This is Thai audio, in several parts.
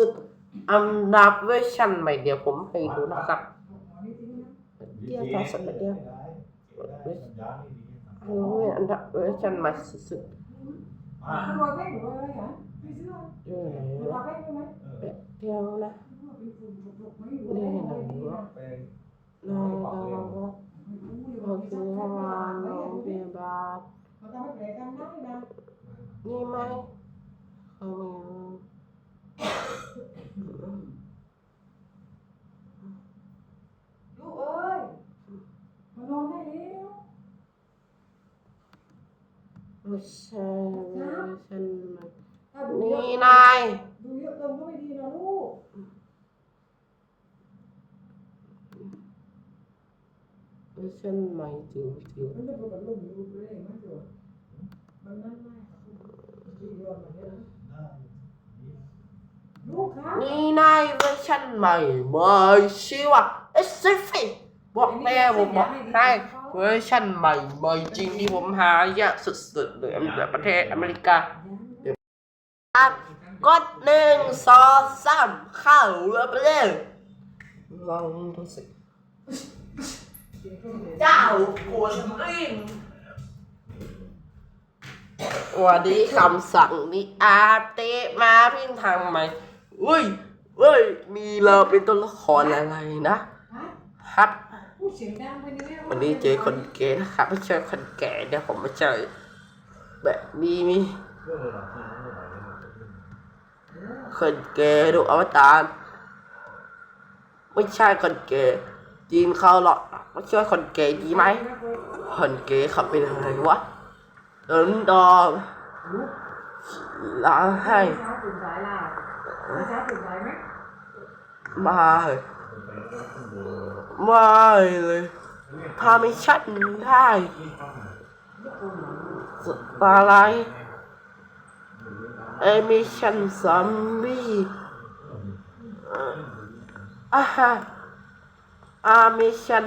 สุดอันดับเวอร์ชันใหม่เดี๋ยวผมให้ดูนะครับเดียวต่อสักเดียวอันนี้อันดับเวอร์ชันใหม่สุด Anh rồi cái của đây hả? Đi xíu không? ๆอยู่ไหน Được วะ vào cái không ấy? เดียวนะ Bị phùn phụt phụt mấy นี่ vụ ไหน đấy, đây đi วะ nè. นอนนอนโอเคห้องนอนโรงพยาบาล Mà tao mới để cam nói nè. นี่ไหมเขามี Chú ơi! Mà nôn đây đi. ไม่ใช่เวอร์ชันใหม่ Tao đủ นี่ hiệu- นาย đủ hiệu cầm có phải đi nào lu. เวอร์ชันใหม่จิ๋วจิ๋ว Nó được vào lùng lùng cái này mất rồi. Bằng năm nay. Đi rồi mà thế đó. Lu khác. นี่นาย เวอร์ชันใหม่เบอร์ชื่อว่าเอสเซฟิบอกแม่ผมบอกให้เวอร์ชันใหม่ใหม่จริงที่ผมหายากสุดๆเลยแบบประเทศอเมริกาอะกดหนึ่งสองสามเข้าแล้วไปเลยลองดูสิเจ้าคนอินวันนี้คำสั่งนี้อาเตมาพิมพ์ทางใหม่อุ้ยเว้ย มีเราเป็นตัวละครอะไรนะ Hả? ฮัท Ui, xiềng đam hay đi nghe วันนี้เจอคนแก่นะครับ ไม่ใช่คนแก่เดี๋ยวผมมาเจอแบบมีมีคนแก่ดูอวตารไม่ใช่คนแก่จีนเขาหรอกไม่ใช่คนแก่ดีไหมคนแก่เขาเป็นอะไรวะเดินดองล้างให้ Sao từng giải là Sao từng giải mấy มาเลย ไม่เลยพาไม่ชัดได้สตาร์ไลท์เอมิชันซัมบี้อ่าฮะอามิชัน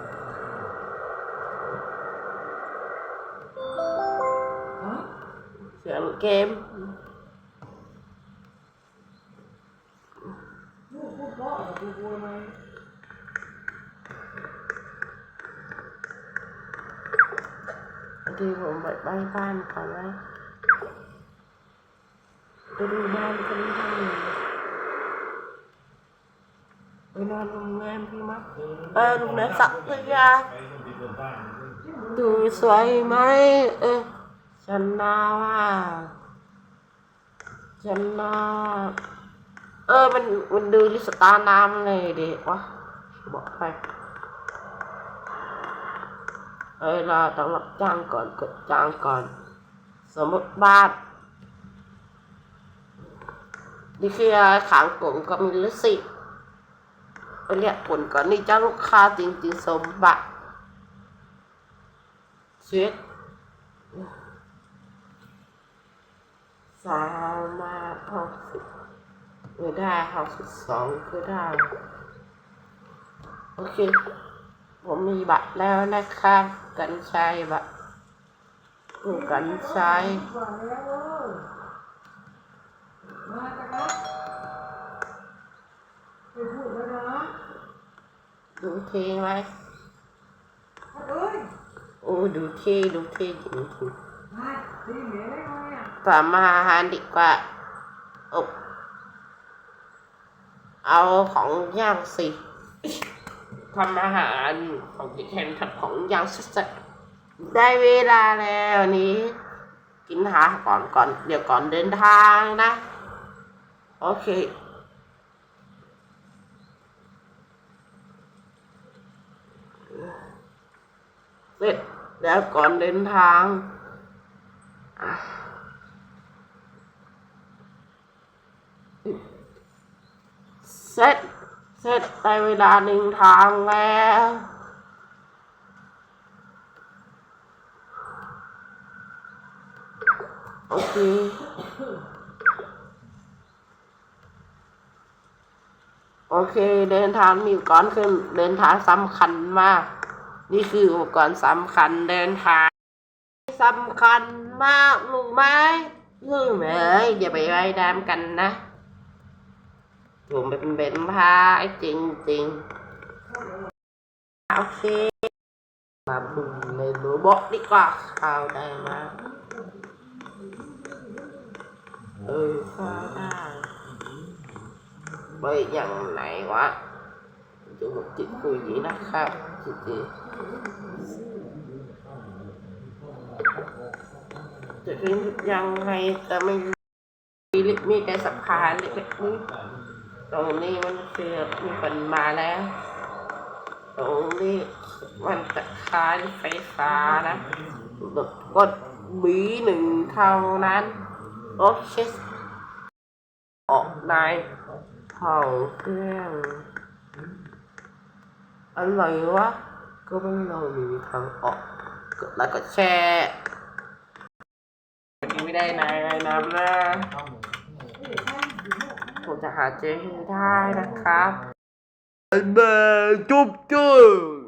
เสียงเกมลูกพูดเพราะแต่กูกลัวไหมบางทีผมไปบ้านบ้านก่อนนะไปดูบ้านกันได้ไปนอนโรงแรมพี่มั้ยเออโรงแรมสักยาดูสวยไหมเออ ฉันนาว่าฉันนาเออมันมันดูลิสตาน้ำเลยเด็กวะบอกไปเอ้ยเราต้องรับจ้างก่อนกดจ้างก่อน สมมติบ้านนี่คือขางกลมก็มีลิสิไปเรียกผลก่อนนี่จ้าลูกค้าจริงๆสมบัติเช็ด สามารถหกสิบไม่ได้หกสิบสองก็ได้โอเค ผมมีบัตรแล้วนะครับกันใช้บัตรผู้กันใช้ Vào đây ơi Mà ta cắt Thầy phụ đây đó ดูเท่ไหม Thật ơi โอ้ดูเท่ดูเท่จริง Này กว่ามาหารดีกว่าอบเอาของย่างสิทำอาหารของที่แคนทำของย่างสัดๆได้เวลาแล้วนี้ กินหาก่อนก่อน เดี๋ยวก่อนเดินทางนะ โอเคเสร็จแล้วก่อนเดินทางอะ เสร็จ เสร็จได้เวลาหนึ่งทางแล้วโอเคโอเค เดินทางมีอุปกรณ์ขึ้นเดินทางสำคัญมาก นี่คืออุปกรณ์สำคัญเดินทางสำคัญมากรู้ไหมรู้ไหมอย่าไปไว้ดามกันนะ ผมเป็นเป็นพายจริงจริงโอเคมาบุญในโรบอกดีกว่าข่าวได้มาเออข่าวได้ไปอย่างไหนวะดูจิตคุยดีนะครับจิตดีจะเป็นยังไงแต่ไม่มีมีแต่สะพานเล็กๆนี้ ตรงนี้มันคือมีคนมาแล้ว ตรงนี้มันจะคล้ายไฟฟ้านะกดบีหนึ่งเท่านั้นโอเคออกในห้องเครื่องอะไรวะก็ไม่เรามีทางออกกดแล้วก็แชร์ไม่ได้นายน้ำนะ ผมจะหาเจอให้ได้นะครับบ๊ายบายจุ๊บจุ๊บ